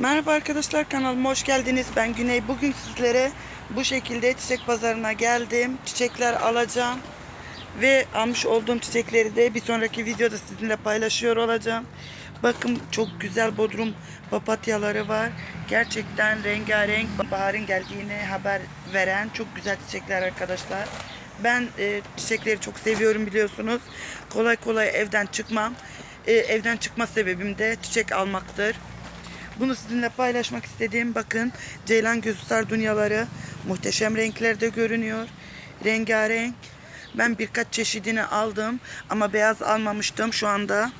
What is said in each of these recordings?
Merhaba arkadaşlar kanalıma hoş geldiniz. Ben Güney. Bugün sizlere bu şekilde çiçek pazarına geldim. Çiçekler alacağım. Ve almış olduğum çiçekleri de bir sonraki videoda sizinle paylaşıyor olacağım. Bakın çok güzel bodrum papatyaları var. Gerçekten rengarenk baharın geldiğini haber veren çok güzel çiçekler arkadaşlar. Ben e, çiçekleri çok seviyorum biliyorsunuz. Kolay kolay evden çıkmam. E, evden çıkma sebebim de çiçek almaktır. Bunu sizinle paylaşmak istediğim bakın ceylan gözü sardunyaları muhteşem renklerde görünüyor. Rengarenk. Ben birkaç çeşidini aldım ama beyaz almamıştım şu anda.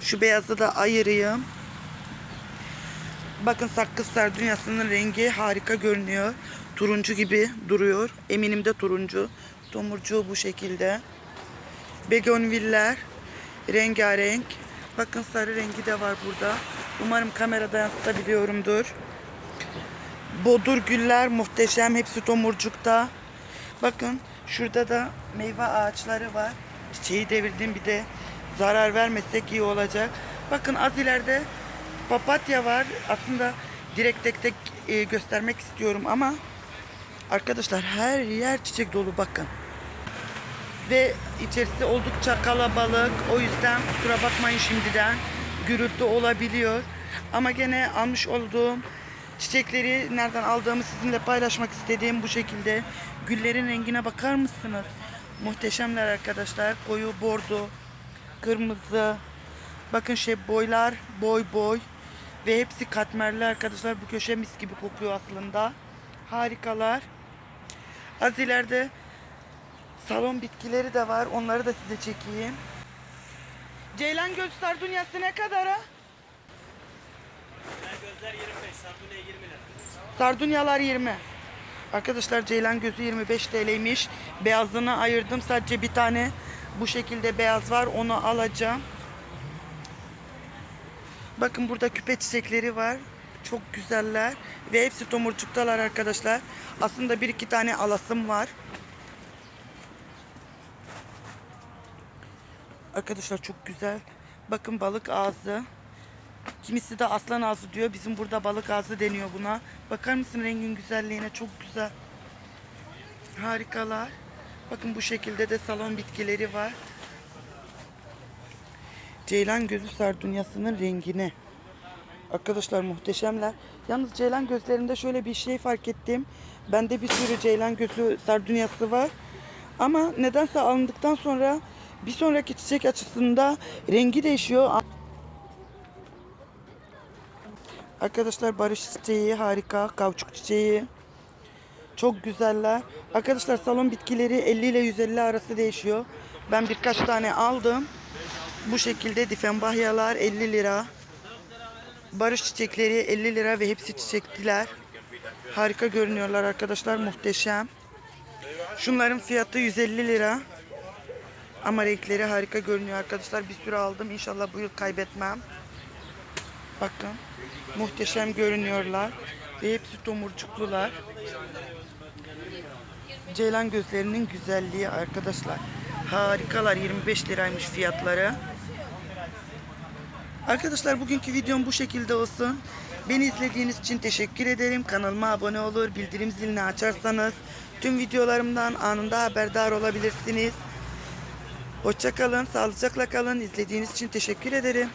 Şu beyazı da ayırayım. Bakın sakız sardunyasının rengi harika görünüyor. Turuncu gibi duruyor. Eminim de turuncu. Tomurcuğu bu şekilde. Begonviller rengarenk. Bakın sarı rengi de var burada. Umarım kamerada yansıtabiliyorumdur. Bodur güller muhteşem. Hepsi tomurcukta. Bakın şurada da meyve ağaçları var. Çiçeği devirdim bir de zarar vermesek iyi olacak. Bakın az ileride papatya var. Aslında direkt tek tek e, göstermek istiyorum ama arkadaşlar her yer çiçek dolu bakın ve içerisi oldukça kalabalık. O yüzden kusura bakmayın şimdiden gürültü olabiliyor. Ama gene almış olduğum çiçekleri nereden aldığımı sizinle paylaşmak istediğim bu şekilde. Güllerin rengine bakar mısınız? Muhteşemler arkadaşlar. Koyu bordo, kırmızı. Bakın şey boylar, boy boy. Ve hepsi katmerli arkadaşlar. Bu köşe mis gibi kokuyor aslında. Harikalar. Az ileride Salon bitkileri de var. Onları da size çekeyim. Ceylan göz sardunyası ne kadara? gözler 25, sardunya 20 lira. Sardunyalar 20. Arkadaşlar ceylan gözü 25 TL'ymiş. Beyazını ayırdım. Sadece bir tane bu şekilde beyaz var. Onu alacağım. Bakın burada küpe çiçekleri var. Çok güzeller. Ve hepsi tomurcuktalar arkadaşlar. Aslında bir iki tane alasım var. Arkadaşlar çok güzel. Bakın balık ağzı. Kimisi de aslan ağzı diyor. Bizim burada balık ağzı deniyor buna. Bakar mısın rengin güzelliğine? Çok güzel. Harikalar. Bakın bu şekilde de salon bitkileri var. Ceylan gözü sardunyasının rengine. Arkadaşlar muhteşemler. Yalnız ceylan gözlerinde şöyle bir şey fark ettim. Bende bir sürü ceylan gözü sardunyası var. Ama nedense alındıktan sonra bir sonraki çiçek açısında rengi değişiyor. Arkadaşlar barış çiçeği harika. Kavçuk çiçeği. Çok güzeller. Arkadaşlar salon bitkileri 50 ile 150 arası değişiyor. Ben birkaç tane aldım. Bu şekilde difenbahyalar 50 lira. Barış çiçekleri 50 lira ve hepsi çiçekliler. Harika görünüyorlar arkadaşlar. Muhteşem. Şunların fiyatı 150 lira. Ama renkleri harika görünüyor arkadaşlar. Bir sürü aldım. İnşallah bu yıl kaybetmem. Bakın. Muhteşem görünüyorlar. Ve hepsi tomurcuklular. Ceylan gözlerinin güzelliği arkadaşlar. Harikalar. 25 liraymış fiyatları. Arkadaşlar bugünkü videom bu şekilde olsun. Beni izlediğiniz için teşekkür ederim. Kanalıma abone olur, bildirim zilini açarsanız tüm videolarımdan anında haberdar olabilirsiniz. Hoşça kalın, sağlıcakla kalın. İzlediğiniz için teşekkür ederim.